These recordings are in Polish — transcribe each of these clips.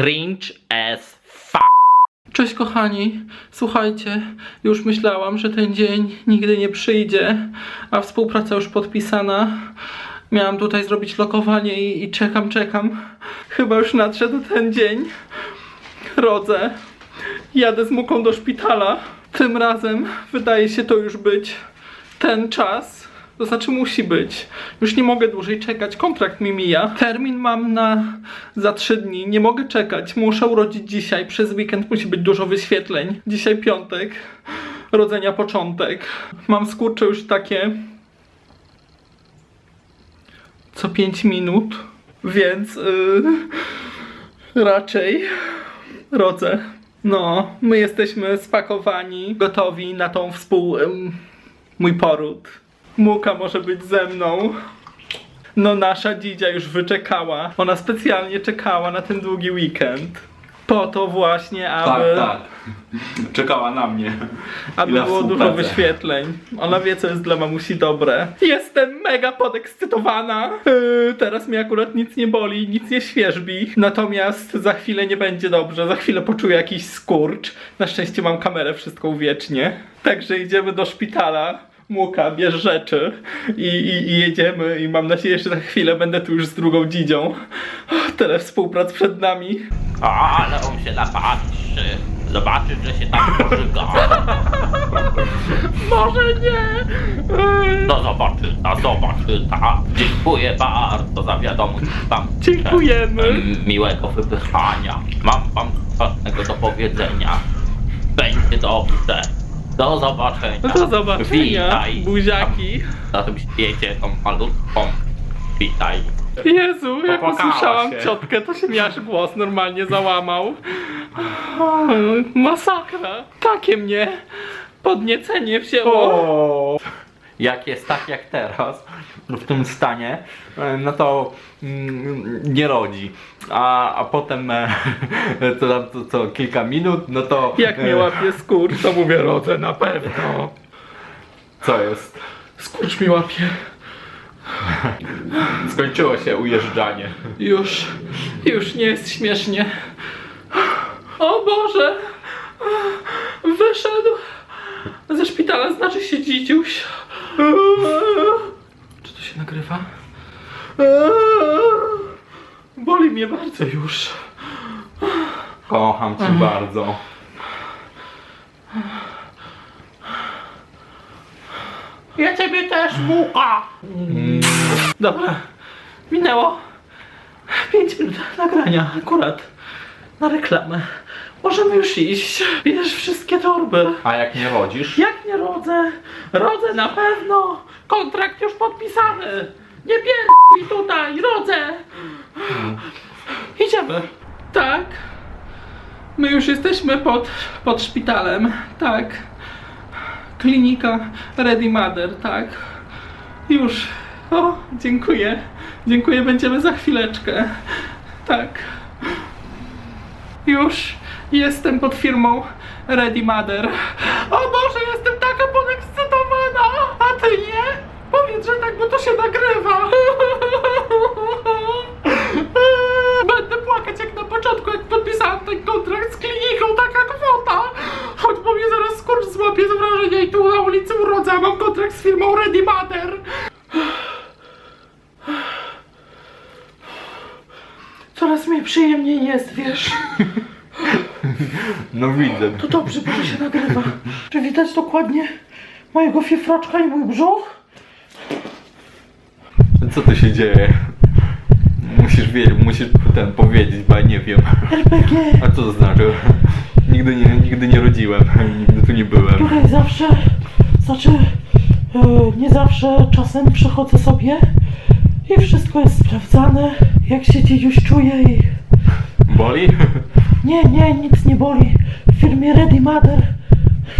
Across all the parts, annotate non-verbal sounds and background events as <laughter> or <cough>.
cringe as fuck. Cześć kochani, słuchajcie, już myślałam, że ten dzień nigdy nie przyjdzie, a współpraca już podpisana. Miałam tutaj zrobić lokowanie i, i czekam, czekam. Chyba już nadszedł ten dzień. Rodzę. Jadę z muką do szpitala. Tym razem wydaje się to już być ten czas. To znaczy musi być. Już nie mogę dłużej czekać. Kontrakt mi mija. Termin mam na za trzy dni. Nie mogę czekać. Muszę urodzić dzisiaj. Przez weekend musi być dużo wyświetleń. Dzisiaj piątek. Rodzenia początek. Mam skurcze już takie co 5 minut, więc yy, raczej rodzę. No, my jesteśmy spakowani, gotowi na tą współ... ym, mój poród. Muka może być ze mną. No nasza dzidzia już wyczekała. Ona specjalnie czekała na ten długi weekend. Po to właśnie, aby, Tak, tak. Czekała na mnie. aby I na było dużo współpracę. wyświetleń. Ona wie, co jest dla mamusi dobre. Jestem mega podekscytowana. Yy, teraz mnie akurat nic nie boli, nic nie świeżbi. Natomiast za chwilę nie będzie dobrze. Za chwilę poczuję jakiś skurcz. Na szczęście mam kamerę, wszystko uwiecznie. Także idziemy do szpitala. Muka, bierz rzeczy i, i, i jedziemy i mam nadzieję, że za chwilę będę tu już z drugą dzidzią. O, tyle współprac przed nami. Ale on się napatrzy. Zobaczy, że się tam pożyga. <laughs> Może nie! Yy, No zobaczy, no zobaczy, tak. Dziękuję bardzo za wiadomość wam. Dziękujemy. Miłego wypychania. Mam wam ważnego do powiedzenia. Będzie dobrze. Do zobaczenia. No do zobaczenia. Witaj. Buziaki. Na tym świecie tą malutką. Witaj. Jezu, jak Popłakała usłyszałam się. ciotkę, to się mi aż głos normalnie załamał. O, Masakra. Takie mnie podniecenie wzięło. O. Jak jest tak jak teraz, w tym stanie, e, no to mm, nie rodzi. A, a potem e, <laughs> to, tam to, co kilka minut, no to. Jak mnie e, łapie skurcz, to mówię rodzę na pewno. Co jest? Skurcz mi łapie. Skończyło się ujeżdżanie. Już, już nie jest śmiesznie. O Boże! Wyszedł ze szpitala, znaczy się dzidziuś. Czy to się nagrywa? Boli mnie bardzo już. Kocham cię bardzo. Ja ciebie też, muka! Dobra, minęło 5 minut nagrania, akurat na reklamę. Możemy już iść. Bierz wszystkie torby. A jak nie rodzisz? Jak nie rodzę? Rodzę na pewno! Kontrakt już podpisany! Nie pierdź tutaj, rodzę! Idziemy. Tak. My już jesteśmy pod, pod szpitalem, tak. Klinika Ready Mother, tak. Już. O, dziękuję. Dziękuję, będziemy za chwileczkę. Tak. Już jestem pod firmą Ready Mother. O Boże, jestem taka podekscytowana! A ty nie? Powiedz, że tak, bo to się nagrywa. Będę płakać jak na początku, jak podpisałam ten kontrakt z kliniką, taka kwota. Choć bo mnie zaraz skurcz złapie z wrażenia i tu na ulicy urodzę, mam kontrakt z firmą Ready Mother. Coraz mi przyjemniej jest, wiesz. <laughs> No widzę. To dobrze, bo to się nagrywa. Czy widać dokładnie mojego fifroczka i mój brzuch? Co tu się dzieje? Musisz wiedzieć, musisz ten powiedzieć, bo ja nie wiem. RPG. A co to znaczy? Nigdy nie, nigdy nie rodziłem, nigdy tu nie byłem. Tutaj zawsze, znaczy e, nie zawsze, czasem przychodzę sobie i wszystko jest sprawdzane, jak się dziedziuś czuje i... Boli? Nie, nie, nic nie boli. W firmie Ready Mother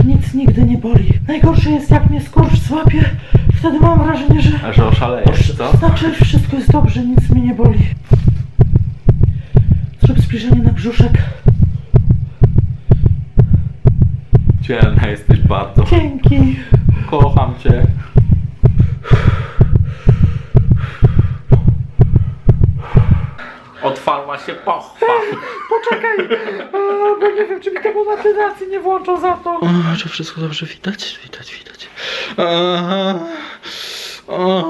nic nigdy nie boli. Najgorsze jest jak mnie skurcz złapie, wtedy mam wrażenie, że... A że oszalejesz, co? Znaczy, wszystko jest dobrze, nic mnie nie boli. Zrób zbliżenie na brzuszek. Dzielna jesteś bardzo. Dzięki. Kocham cię. Otwarła się pochwa. <laughs> poczekaj! Bo nie wiem, czy mi te monetyzacji nie włączą za to. O, czy wszystko dobrze widać? Widać, widać. Aha. O.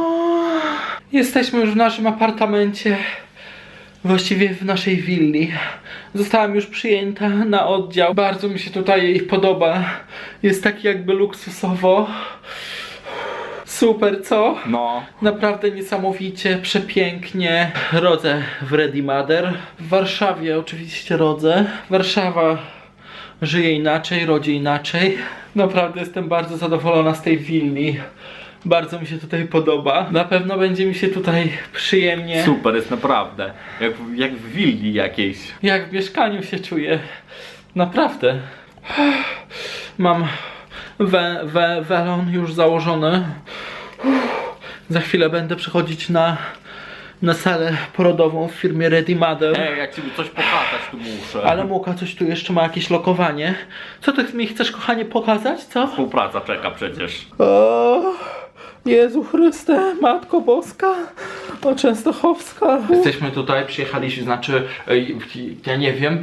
Jesteśmy już w naszym apartamencie. Właściwie w naszej willi. Zostałam już przyjęta na oddział. Bardzo mi się tutaj jej podoba. Jest tak jakby luksusowo. Super, co? No. Naprawdę niesamowicie, przepięknie. Rodzę w Ready Mother. W Warszawie oczywiście rodzę. Warszawa żyje inaczej, rodzi inaczej. Naprawdę jestem bardzo zadowolona z tej willi. Bardzo mi się tutaj podoba. Na pewno będzie mi się tutaj przyjemnie. Super jest naprawdę. Jak, w- jak w willi jakiejś. Jak w mieszkaniu się czuję. Naprawdę. Mam we, we, welon już założony. Za chwilę będę przechodzić na, na salę porodową w firmie Ready Mother. Ej, ja ci coś pokazać tu muszę. Ale Muka coś tu jeszcze ma jakieś lokowanie. Co ty mi chcesz kochanie pokazać, co? Współpraca czeka przecież. O, Jezu Chryste, Matko Boska, o Częstochowska. Jesteśmy tutaj, przyjechaliśmy, znaczy, ej, ja nie wiem,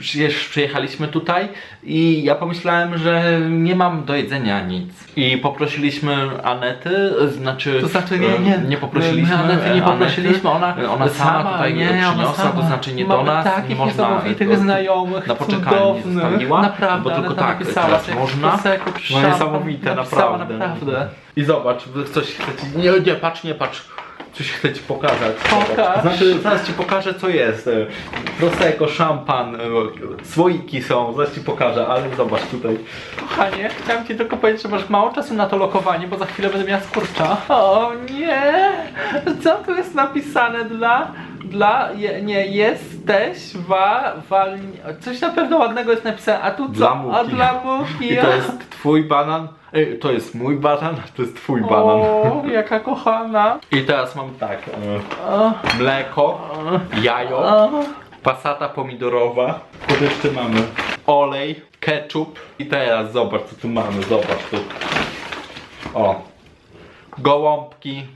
przy- przyjechaliśmy tutaj i ja pomyślałem, że nie mam do jedzenia nic. I poprosiliśmy Anety, znaczy... To znaczy nie, nie. nie poprosiliśmy My Anety nie poprosiliśmy, ona- ona sama, tutaj nie, przyniosła, sama. to znaczy nie Mamy do nas, takich nie można... niesamowitych znajomych, na cudownych. zostawiła, Naprawdę, bo tylko tak, napisała, można. No niesamowite, naprawdę. naprawdę. I zobacz, coś chce ci... Nie, nie, patrz, nie patrz. Coś chcę ci pokazać. Pokaż. Znaczy, zaraz ci pokażę co jest. E, Prosecco, szampan, e, słoiki są, zaraz ci pokażę, ale zobacz tutaj. Kochanie, chciałem ci tylko powiedzieć, że masz mało czasu na to lokowanie, bo za chwilę będę miała skurcza. O nie! Co tu jest napisane dla... Dla... Je, nie, jesteś wa... Wal... Coś na pewno ładnego jest napisane, a tu co? Dla Muki. A dla Muki. I to jest twój banan. Ej, to jest mój banan, to jest twój banan. O, jaka kochana. I teraz mam tak. E, Mleko, jajo, pasata pomidorowa. Tu jeszcze mamy olej, ketchup. I teraz zobacz co tu mamy, zobacz tu. O. Gołąbki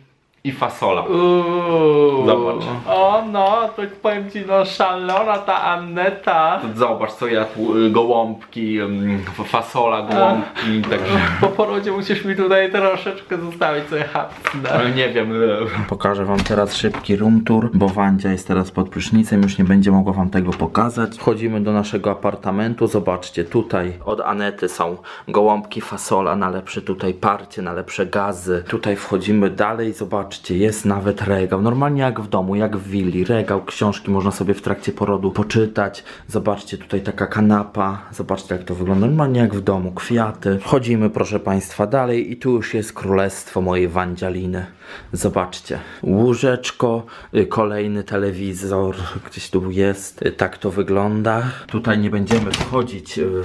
i fasola. Uuu. Zobacz. O no, to powiem ci, no szalona ta Anneta. Zobacz co ja tu, y, gołąbki, ym, fasola, gołąbki, także... Po porodzie musisz mi tutaj troszeczkę zostawić sobie hapsnę. Ale nie wiem, y, Pokażę wam teraz szybki room tour, bo Wandzia jest teraz pod prysznicem, już nie będzie mogła wam tego pokazać. Wchodzimy do naszego apartamentu, zobaczcie, tutaj od Anety są gołąbki, fasola, na lepsze tutaj parcie, na lepsze gazy. Tutaj wchodzimy dalej, zobaczcie, jest nawet regał, normalnie jak w domu, jak w willi, regał, książki można sobie w trakcie porodu poczytać. Zobaczcie, tutaj taka kanapa, zobaczcie jak to wygląda, normalnie jak w domu, kwiaty. Wchodzimy proszę państwa dalej i tu już jest królestwo mojej Wandzialiny. Zobaczcie, łóżeczko, y, kolejny telewizor gdzieś tu jest, y, tak to wygląda. Tutaj nie będziemy wchodzić. y,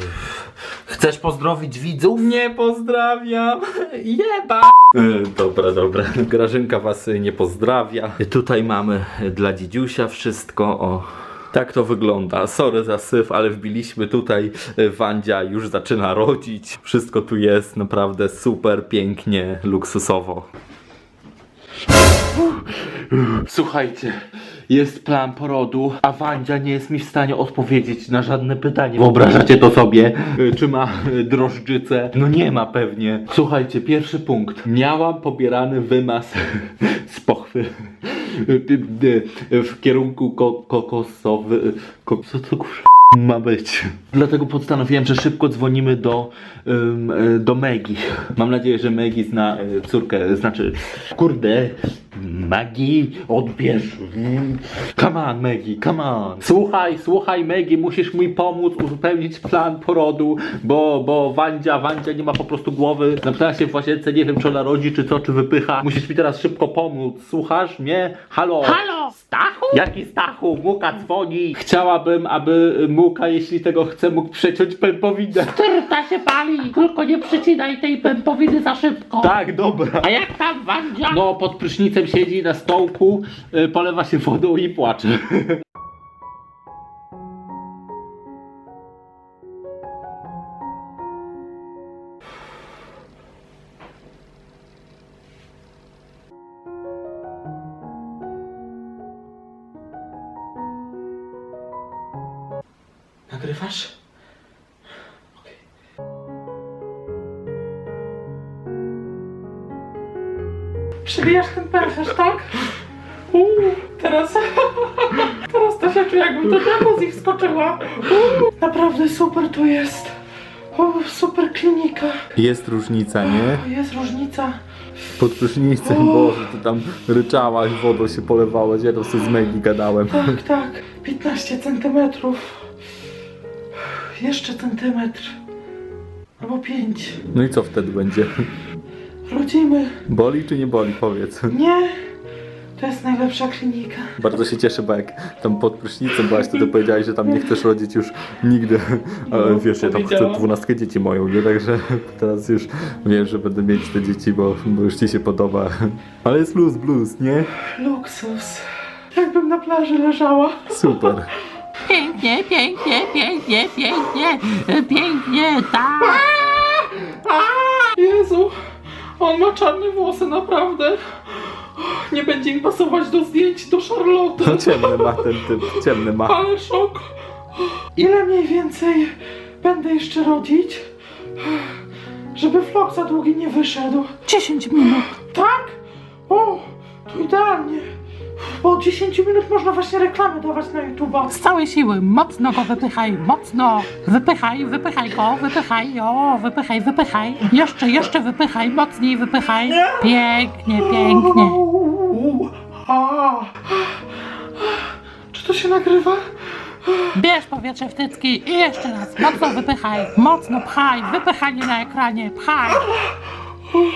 Chcesz pozdrowić widzów? Nie pozdrawiam. <laughs> Jeba. Dobra, dobra. <laughs> Grażynka was nie pozdrawia. Tutaj mamy dla dziedziusia wszystko. O. Tak to wygląda. Sorry za syf, ale wbiliśmy tutaj. Wandzia już zaczyna rodzić. Wszystko tu jest naprawdę super, pięknie, luksusowo. Słuchajcie, jest plan porodu, a Wandzia nie jest mi w stanie odpowiedzieć na żadne pytanie. Wyobrażacie to sobie? Y, Czy ma y, drożdżycę? No nie ma pewnie. Słuchajcie, pierwszy punkt. Miałam pobierany wymaz <laughs> z pochwy y, w kierunku ko kokosowy. Ko co to kurwa? Ma być. Dlatego postanowiłem, że szybko dzwonimy do, y, do Megi. Mam nadzieję, że Megi zna y, córkę, znaczy, kurde, Megi, odbierz. Come on, Megi, come on. Słuchaj, słuchaj, Megi, musisz mi pomóc uzupełnić plan porodu, bo, bo Wandzia, Wandzia nie ma po prostu głowy. Napisała się w łazience, nie wiem, czy ona rodzi, czy co, czy wypycha. Musisz mi teraz szybko pomóc. Słuchasz mnie? Halo? Halo, Stachu? Jaki Stachu? Muka dzwoni. Chciałabym, aby Muka, jeśli tego chce, mógł przeciąć pępowinę. Tyrta się pali, tylko nie przycinaj tej pępowiny za szybko. Tak, dobra. A jak tam Wandzia? No, pod prysznicem siedzi na stołku, y, polewa się wodą i płacze. Nagrywasz? Okej. Przebijasz ten pęcherz, tak? Uuu, teraz... <laughs> teraz to się czuję, jakbym do jacuzzi wskoczyła. Uuu, naprawdę super tu jest. O, super klinika. Jest różnica, nie? O, jest różnica. Pod prysznicem, Boże, ty tam ryczałaś, wodą się polewałeś, ja to sobie z Maggie gadałem. Tak, tak. 15 centymetrów. Jeszcze centymetr. Albo 5. No i co wtedy będzie? Rodzimy. Boli czy nie boli, powiedz. Nie. To jest najlepsza klinika. Bardzo się cieszę, bo jak tam pod prysznicem byłaś, to ty powiedziałeś, że tam nie chcesz rodzić już nigdy. Ale No, wiesz, ja tam chcę dwunastkę dzieci moją, nie? Także teraz już wiem, że będę mieć te dzieci, bo, bo już ci się podoba. Ale jest luz blues, nie? Luksus. Jakbym na plaży leżała. Super. <laughs> Pięknie, pięknie, pięknie, pięknie, pięknie, tak. Jezu. On ma czarne włosy, naprawdę. Nie będzie im pasować do zdjęć do Charlotte. No ciemny ma ten typ, ciemny ma. Ale szok. Ile mniej więcej będę jeszcze rodzić? Żeby vlog za długi nie wyszedł. 10 minut. Tak? O, to idealnie. Bo od 10 minut można właśnie reklamy dawać na YouTube'a. Z całej siły, mocno go wypychaj, mocno. Wypychaj, wypychaj go, wypychaj, o, wypychaj, wypychaj. Jeszcze, jeszcze wypychaj, mocniej wypychaj. Pięknie, pięknie. Uuu, a. Czy to się nagrywa? Bierz powietrze w tycki i jeszcze raz, mocno wypychaj, mocno pchaj, wypychanie na ekranie, pchaj.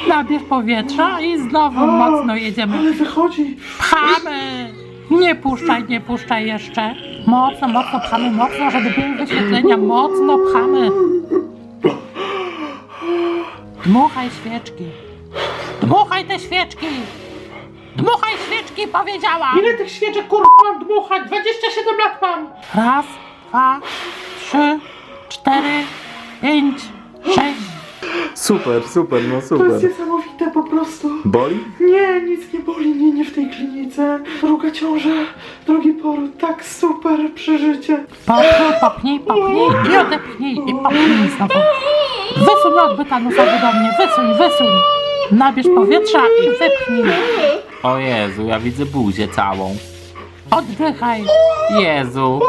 Nabierz powietrza i znowu mocno jedziemy. Ale wychodzi. Pchamy! Nie puszczaj, nie puszczaj jeszcze. Mocno, mocno pchamy, mocno, żeby były wyświetlenia. Mocno pchamy. Dmuchaj świeczki. Dmuchaj te świeczki. Dmuchaj świeczki, powiedziałam. Ile tych świeczek kurwa mam dmuchać? 27 lat mam. Raz, dwa, trzy, cztery, pięć, sześć. Super, super, no To jest super. niesamowite po prostu. Boli? Nie, nic nie boli, nie, nie w tej klinice. Druga ciąża, drugi poród, tak super przeżycie. Popchnij, popchnij, popchnij i odepchnij i popchnij znowu. Wysuń odbyt anusowy do mnie, wysuń, wysuń. Nabierz powietrza i wypchnij. O Jezu, ja widzę buzię całą. Oddychaj. Jezu!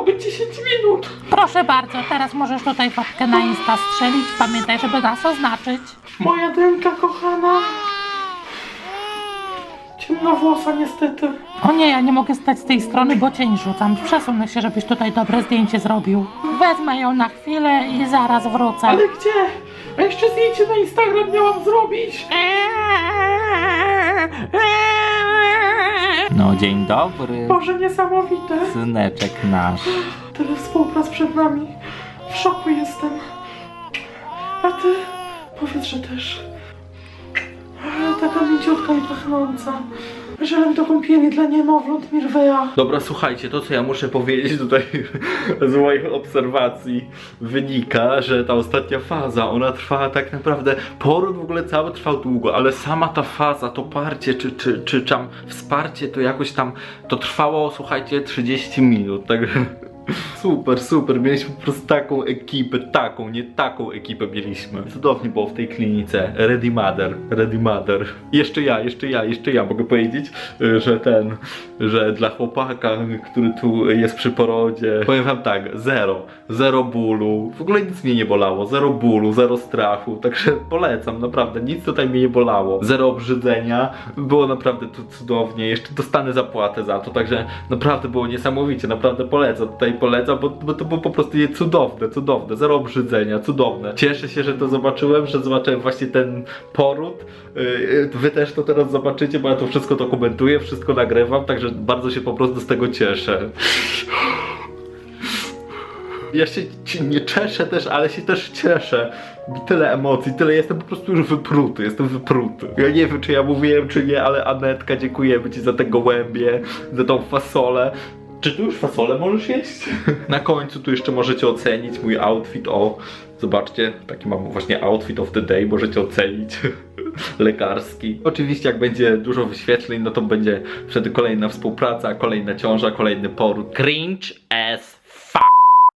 Być 10 minut. Proszę bardzo, teraz możesz tutaj fotkę na Insta strzelić. Pamiętaj, żeby nas oznaczyć. Moja dęka kochana. Ciemnowłosa niestety. O nie, ja nie mogę stać z tej strony, bo cień rzucam. Przesunę się, żebyś tutaj dobre zdjęcie zrobił. Wezmę ją na chwilę i zaraz wrócę. Ale gdzie? A jeszcze zdjęcie na Instagram miałam zrobić. No dzień dobry, Boże, niesamowite. syneczek nasz. Tyle współprac przed nami. W szoku jestem. A ty? Powiedz, że też. A, Taka mięciutka i pachnąca. Żelem do kąpieli dla niemowląt Mirwea. Dobra, słuchajcie, to co ja muszę powiedzieć tutaj <laughs> z moich obserwacji wynika, że ta ostatnia faza, ona trwała tak naprawdę, poród w ogóle cały trwał długo, ale sama ta faza, to parcie czy, czy, czy tam wsparcie, to jakoś tam, to trwało, słuchajcie, 30 minut, także super, super, mieliśmy po prostu taką ekipę, taką, nie taką ekipę mieliśmy. Cudownie było w tej klinice, Ready Mother, Ready Mother. Jeszcze ja, jeszcze ja, jeszcze ja. Mogę powiedzieć, że ten, że dla chłopaka, który tu jest przy porodzie, powiem wam tak, zero, zero bólu, w ogóle nic mnie nie bolało, zero bólu, zero strachu, także polecam, naprawdę, nic tutaj mnie nie bolało, zero obrzydzenia, było naprawdę tu cudownie, jeszcze dostanę zapłatę za to, także naprawdę było niesamowicie, naprawdę polecam, tutaj polecam, bo, bo to było po prostu je cudowne, cudowne, zero obrzydzenia, cudowne. Cieszę się, że to zobaczyłem, że zobaczyłem właśnie ten poród, Yy, Wy też to teraz zobaczycie, bo ja to wszystko dokumentuję, wszystko nagrywam, także bardzo się po prostu z tego cieszę. Ja się nie cieszę też, ale się też cieszę. Tyle emocji, tyle jestem po prostu już wypruty, jestem wypruty. Ja nie wiem, czy ja mówiłem, czy nie, ale Anetka, dziękujemy Ci za te gołębie, za tą fasolę. Czy tu już fasolę możesz jeść? <laughs> Na końcu tu jeszcze możecie ocenić mój outfit, o, zobaczcie, taki mam właśnie outfit of the day, możecie ocenić. <laughs> Lekarski. Oczywiście jak będzie dużo wyświetleń, no to będzie wtedy kolejna współpraca, kolejna ciąża, kolejny poród. Cringe as